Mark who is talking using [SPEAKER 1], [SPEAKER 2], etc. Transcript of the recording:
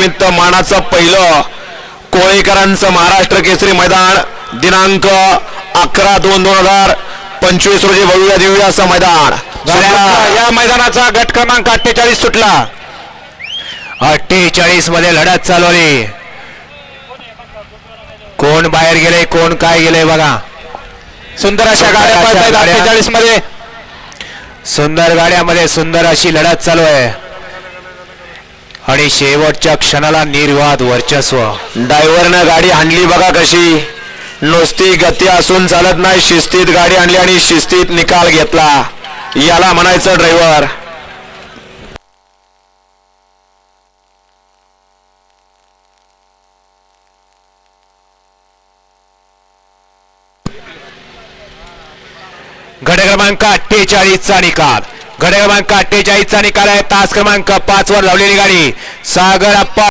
[SPEAKER 1] विजयानिमित्त मानाचं पहिलं कोळेकरांचं महाराष्ट्र केसरी मैदान दिनांक अकरा दोन दोन हजार पंचवीस रोजी भव्य दिव्य असं मैदान.
[SPEAKER 2] या मैदानाचा गट क्रमांक अठ्ठेचाळीस सुटला.
[SPEAKER 3] अठ्ठेचाळीसमध्ये लढत चालवली कोण बाहेर गेले कोण काय गेले बघा.
[SPEAKER 2] सुंदर अशा गाड्या. अठ्ठेचाळीसमध्ये.
[SPEAKER 3] सुंदर गाड्यामध्ये सुंदर अशी लढत चालू आहे. आणि शेवटच्या क्षणाला निर्वाद वर्चस्व.
[SPEAKER 1] ड्रायव्हरनं गाडी आणली बघा कशी. नुसती गती असून चालत नाही. शिस्तीत गाडी आणली आणि शिस्तीत निकाल घेतला. याला म्हणायचं ड्रायव्हर
[SPEAKER 3] घड क्रमांक अठ्ठेचाळीसचा निकाल. घड क्रमांक अठ्ठेचाळीसचा निकाल आहे. तास क्रमांक पाच वर लावलेली गाडी. सागर अप्पा